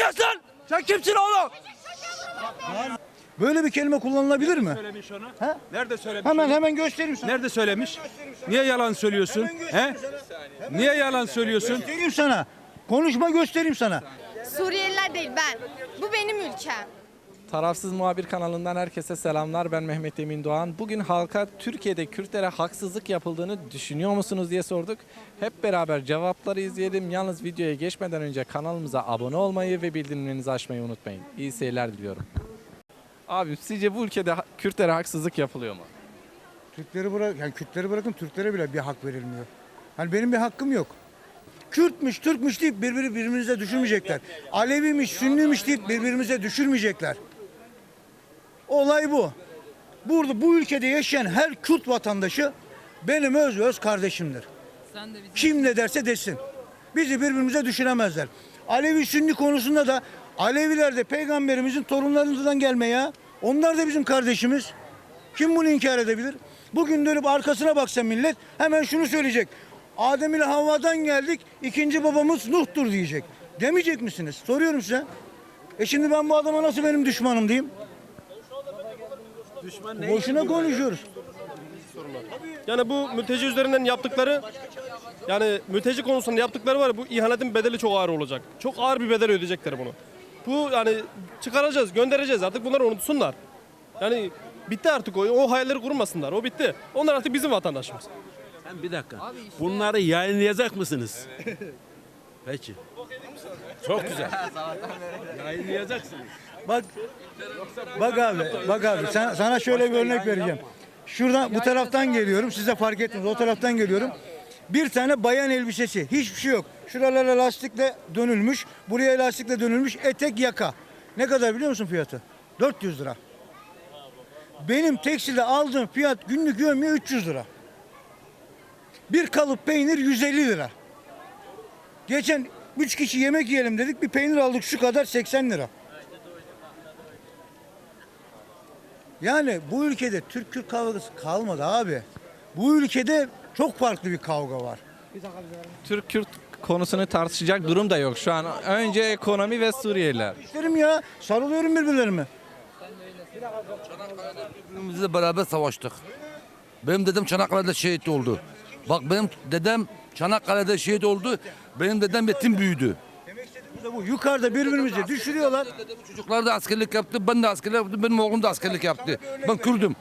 lan. Sen kimsin oğlum? Böyle bir kelime kullanılabilir mi? söylemiş onu? He? Nerede söylemiş? Hemen onu? hemen göstereyim sana. Nerede söylemiş? Niye yalan söylüyorsun? He? Niye yalan söylüyorsun? Göstereyim sana. Konuşma göstereyim sana. Suriyeliler değil ben. Bu benim ülkem. Tarafsız Muhabir kanalından herkese selamlar. Ben Mehmet Emin Doğan. Bugün halka Türkiye'de Kürtlere haksızlık yapıldığını düşünüyor musunuz diye sorduk. Hep beraber cevapları izleyelim. Yalnız videoya geçmeden önce kanalımıza abone olmayı ve bildirimlerinizi açmayı unutmayın. İyi seyirler diliyorum. Abi sizce bu ülkede Kürtlere haksızlık yapılıyor mu? Türkleri bırak, yani Kürtleri bırakın Türklere bile bir hak verilmiyor. Hani benim bir hakkım yok. Kürtmüş, Türkmüş deyip birbiri birbirimize düşürmeyecekler. Aleviymiş, Sünniymiş deyip birbirimize düşürmeyecekler. Olay bu. Burada bu ülkede yaşayan her Kürt vatandaşı benim öz öz kardeşimdir. Kim ne derse desin. Bizi birbirimize düşüremezler. Alevi Sünni konusunda da Aleviler de peygamberimizin torunlarından gelme ya. Onlar da bizim kardeşimiz. Kim bunu inkar edebilir? Bugün dönüp arkasına baksa millet hemen şunu söyleyecek. Adem ile Havva'dan geldik, ikinci babamız Nuh'tur diyecek. Demeyecek misiniz? Soruyorum size. E şimdi ben bu adama nasıl benim düşmanım diyeyim? Boşuna konuşuyoruz. Yani bu mülteci üzerinden yaptıkları yani mülteci konusunda yaptıkları var ya, bu ihanetin bedeli çok ağır olacak. Çok ağır bir bedel ödeyecekler bunu. Bu yani çıkaracağız, göndereceğiz artık bunları unutsunlar. Yani bitti artık o, o hayalleri kurmasınlar. O bitti. Onlar artık bizim vatandaşımız. Sen bir dakika. Bunları yayınlayacak mısınız? Peki. Çok güzel. Yayınlayacaksınız. Bak bak abi, bak abi sen, sana şöyle bir örnek vereceğim. Şuradan bu taraftan geliyorum. Size fark ettiniz. O taraftan geliyorum. Bir tane bayan elbisesi. Hiçbir şey yok. Şuralara lastikle dönülmüş. Buraya lastikle dönülmüş. Etek yaka. Ne kadar biliyor musun fiyatı? 400 lira. Benim tekstilde aldığım fiyat günlük yövmiye 300 lira. Bir kalıp peynir 150 lira. Geçen 3 kişi yemek yiyelim dedik. Bir peynir aldık şu kadar 80 lira. Yani bu ülkede Türk-Kürt kavgası kalmadı abi. Bu ülkede çok farklı bir kavga var. Türk-Kürt konusunu tartışacak durum da yok şu an. Önce ekonomi ve Suriyeliler. İsterim ya sarılıyorum birbirlerime. Birbirimizle beraber savaştık. Benim dedem Çanakkale'de şehit oldu. Bak benim dedem Çanakkale'de şehit oldu. Benim dedem yetim büyüdü. Bu da bu. Yukarıda birbirimizi düşürüyorlar. Çocuklar da askerlik yaptı. Ben de askerlik yaptım. Benim oğlum da askerlik yaptı. Ben Kürdüm.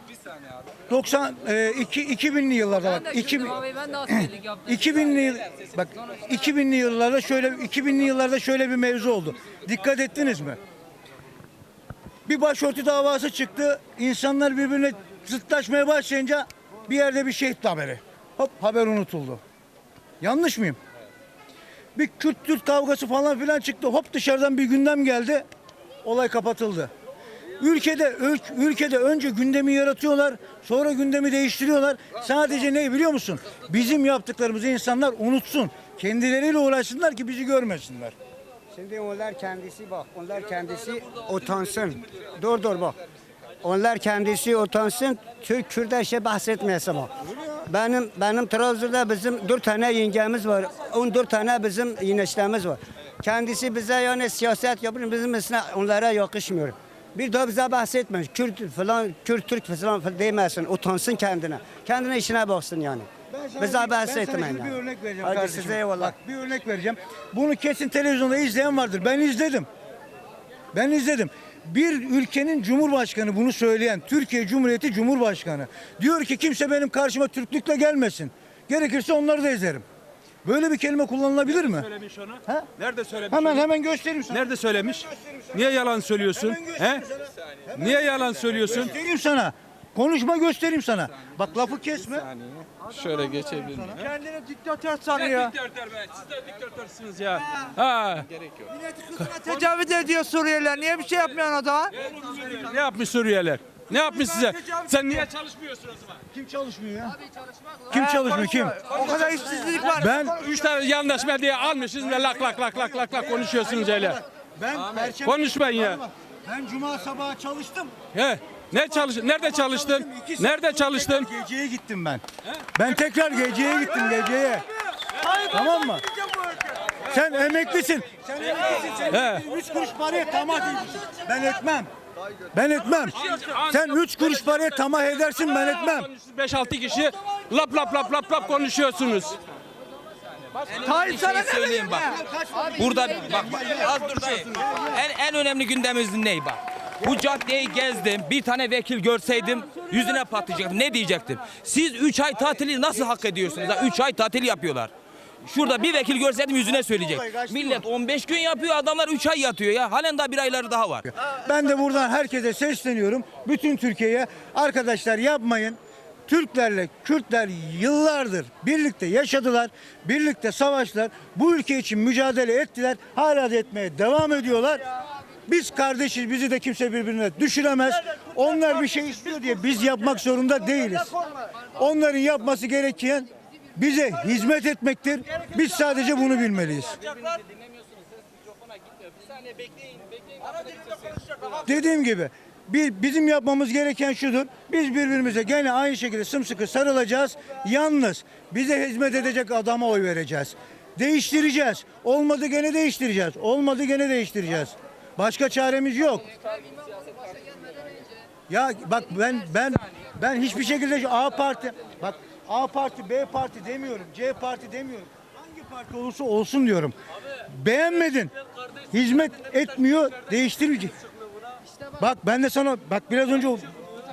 90 e, iki, 2000'li yıllarda bak. 2000 ben de askerlik yaptım. 2000'li yıl bak 2000'li yıllarda şöyle 2000'li yıllarda şöyle bir mevzu oldu. Dikkat ettiniz mi? Bir başörtü davası çıktı. İnsanlar birbirine zıtlaşmaya başlayınca bir yerde bir şehit haberi. Hop haber unutuldu. Yanlış mıyım? Bir Kürt Türk kavgası falan filan çıktı. Hop dışarıdan bir gündem geldi. Olay kapatıldı. Ülkede ül- ülkede önce gündemi yaratıyorlar, sonra gündemi değiştiriyorlar. Sadece ne biliyor musun? Bizim yaptıklarımızı insanlar unutsun. Kendileriyle uğraşsınlar ki bizi görmesinler. Şimdi onlar kendisi bak, onlar kendisi utansın. Dur dur bak. Onlar kendisi utansın, Türk Kürdeşe bahsetmesin bak. Benim benim Trabzon'da bizim dört tane yengemiz var, 14 tane bizim yeneştemiz var. Kendisi bize yani siyaset yapıyor, bizim mesela onlara yakışmıyor. Bir daha bize bahsetme, Kürt falan, Kürt Türk falan demesin, utansın kendine. Kendine işine baksın yani. Bize Ben sana bahsetmeyin şimdi bir yani. örnek vereceğim Hadi kardeşim. size eyvallah. Bak bir örnek vereceğim. Bunu kesin televizyonda izleyen vardır. Ben izledim. Ben izledim. Bir ülkenin cumhurbaşkanı bunu söyleyen Türkiye Cumhuriyeti Cumhurbaşkanı diyor ki kimse benim karşıma Türklükle gelmesin. Gerekirse onları da ezerim. Böyle bir kelime kullanılabilir mi? Söylemiş onu? He? Nerede söylemiş? Hemen onu? hemen göstereyim sana. Nerede söylemiş? Niye yalan söylüyorsun? He? Niye yalan söylüyorsun? Göstereyim sana. Konuşma göstereyim sana. Bak lafı kesme. Şöyle geçebilir miyim? Kendini diktatör sanıyor. Diktatör be. Siz de diktatörsünüz ya. Ha. Tecavüz ediyor Suriyeliler. Niye bir şey yapmıyorsun o zaman? Ne yapmış Suriyeliler? Ne yapmış size? Sen niye çalışmıyorsun o zaman? Kim çalışmıyor ya? Kim çalışmıyor kim? O kadar işsizlik var. Ben Üç tane yandaş medya almışsınız ve lak lak lak lak lak lak konuşuyorsunuz öyle. ben Perşembe Konuşmayın ya. Ben cuma sabahı çalıştım. He. Ne çalış? Nerede çalıştın? Nerede çalıştın? Geceye gittim ben. Ben tekrar geceye gittim geceye. Tamam mı? Sen emeklisin. Sen emeklisin. Sen 3 kuruş paraya tamah ediyorsun. Ben etmem. Ben etmem. Sen 3 kuruş paraya tamah edersin ben etmem. 5-6 kişi lap lap lap lap lap konuşuyorsunuz. Tayyip sana ne söyleyeyim bak. Burada bak, bak az dur dayı. En, en önemli gündemimiz ne bak. Bu caddeyi gezdim. Bir tane vekil görseydim yüzüne patlayacaktım. Ne diyecektim? Siz 3 ay tatili nasıl hak ediyorsunuz? 3 ay tatil yapıyorlar. Şurada bir vekil görseydim yüzüne söyleyecek. Millet 15 gün yapıyor adamlar 3 ay yatıyor ya. Halen daha bir ayları daha var. Ben de buradan herkese sesleniyorum. Bütün Türkiye'ye arkadaşlar yapmayın. Türklerle Kürtler yıllardır birlikte yaşadılar, birlikte savaştılar. Bu ülke için mücadele ettiler, hala da etmeye devam ediyorlar. Biz kardeşiz, bizi de kimse birbirine düşüremez. Onlar bir şey istiyor diye biz yapmak zorunda değiliz. Onların yapması gereken bize hizmet etmektir. Biz sadece bunu bilmeliyiz. Dediğim gibi bizim yapmamız gereken şudur. Biz birbirimize gene aynı şekilde sımsıkı sarılacağız. Yalnız bize hizmet edecek adama oy vereceğiz. Değiştireceğiz. Olmadı gene değiştireceğiz. Olmadı gene değiştireceğiz. Başka çaremiz yok. Ya bak ben ben ben hiçbir şekilde A parti bak A parti B parti demiyorum. C parti demiyorum. Hangi parti olursa olsun diyorum. Beğenmedin. Hizmet etmiyor, değiştirmeyecek. Bak ben de sana bak biraz önce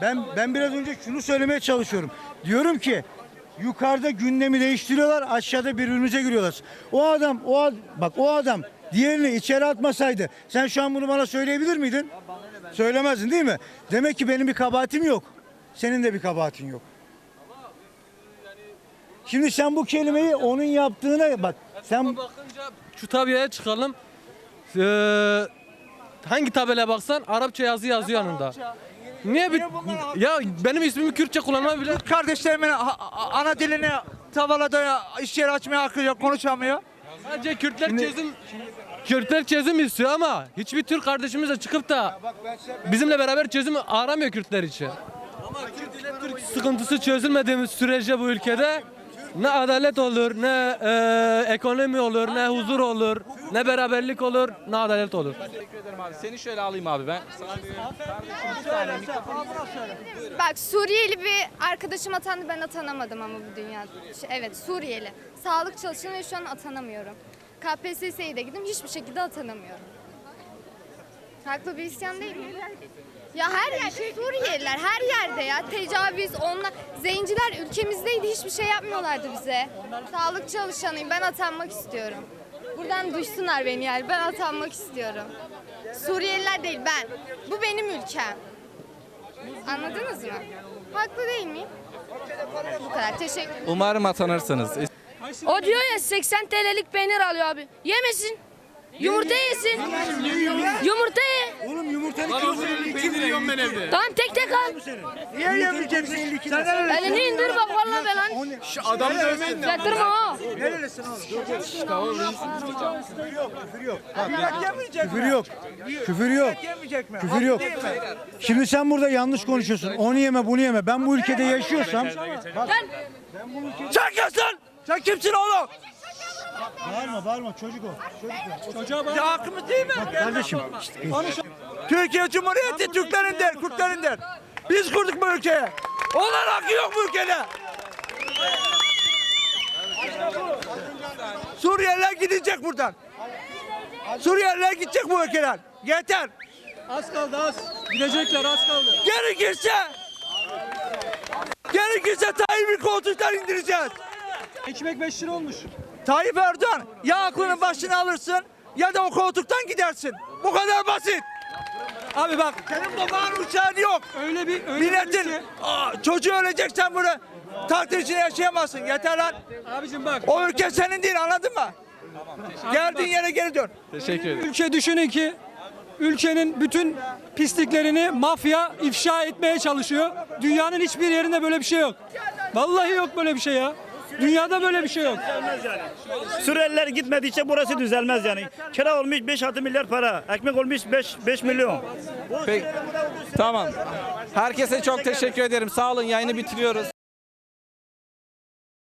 ben ben biraz önce şunu söylemeye çalışıyorum. Diyorum ki yukarıda gündemi değiştiriyorlar, aşağıda birbirimize giriyorlar. O adam o ad- bak o adam diğerini içeri atmasaydı sen şu an bunu bana söyleyebilir miydin? Söylemezdin değil mi? Demek ki benim bir kabahatim yok. Senin de bir kabahatin yok. Şimdi sen bu kelimeyi onun yaptığına bak. Sen Şu tabelaya çıkalım. Ee, hangi tabelaya baksan Arapça yazı yazıyor yanında. Niye bir ya benim ismimi Kürtçe kullanma bile Kardeşlerimin ha- ana dilini tavalada iş yeri açmaya hakkı yok, konuşamıyor. Sadece Kürtler çözüm Kürtler çözüm istiyor ama hiçbir Türk kardeşimiz de çıkıp da bizimle beraber çözüm aramıyor Kürtler için. Ama Kürt Türk sıkıntısı çözülmediğimiz sürece bu ülkede ne adalet olur, ne e, ekonomi olur, ne huzur olur, ne beraberlik olur, ne adalet olur. Teşekkür ederim abi. Seni şöyle alayım abi ben. Bak Suriyeli bir arkadaşım atandı ben atanamadım ama bu dünyada. Evet Suriyeli. Sağlık çalışanı ve şu an atanamıyorum. KPSS'ye de gittim hiçbir şekilde atanamıyorum. Haklı bir isyan değil mi? Ya her yerde Suriyeliler her yerde ya tecavüz onlar zenciler ülkemizdeydi hiçbir şey yapmıyorlardı bize. Sağlık çalışanıyım ben atanmak istiyorum. Buradan duysunlar beni yani ben atanmak istiyorum. Suriyeliler değil ben. Bu benim ülkem. Anladınız mı? Haklı değil miyim? Bu kadar. Teşekkür ederim. Umarım atanırsınız. O diyor ya 80 TL'lik peynir alıyor abi. Yemesin. Yumurta yesin. Yumurta ye. oğlum yumurtanın kilosu 52 lira. ben evde. Tamam tek tek al. Niye yemeyeceksin? Sen nerelisin? Elini indir bak vallahi be lan. Adam dövmen Çaktırma ha. Nerelisin oğlum? Küfür yok. Küfür yok. Küfür yok. Küfür yok. Değil mi? Şimdi sen burada yanlış konuşuyorsun. Onu yeme bunu yeme. Ben bu ülkede yaşıyorsam Sen kimsin? Sen kimsin oğlum? Bağırma bağırma çocuk o. Çocuk o. Ya hakkımız değil mi? Kardeşim Türkiye Cumhuriyeti Türklerindir, Kürtlerindir. Biz kurduk bu ülkeyi. Onların hakkı yok bu ülkede. Suriyeliler gidecek buradan. Suriyeliler gidecek bu ülkeden. Yeter. Az kaldı az. Gidecekler az kaldı. Gerekirse Gerekirse Tayyip'i koltuktan indireceğiz. Ekmek 5 lira olmuş. Tayyip Erdoğan ya aklının başını alırsın ya da o koltuktan gidersin. Bu kadar basit. Abi bak senin babanın uçağın yok. Öyle bir öyle Milletin Aa, çocuğu ölecek sen bunu takdir içinde yaşayamazsın. Yeter lan. Abicim bak. O ülke senin değil anladın mı? Geldiğin yere geri dön. Teşekkür ederim. Ülke düşünün ki ülkenin bütün pisliklerini mafya ifşa etmeye çalışıyor. Dünyanın hiçbir yerinde böyle bir şey yok. Vallahi yok böyle bir şey ya. Dünyada böyle bir şey yok. Suriyeliler gitmedikçe burası düzelmez yani. Kira olmuş 5-6 milyar para. Ekmek olmuş 5 5 milyon. Peki. Tamam. Herkese çok teşekkür ederim. Sağ olun. Yayını bitiriyoruz.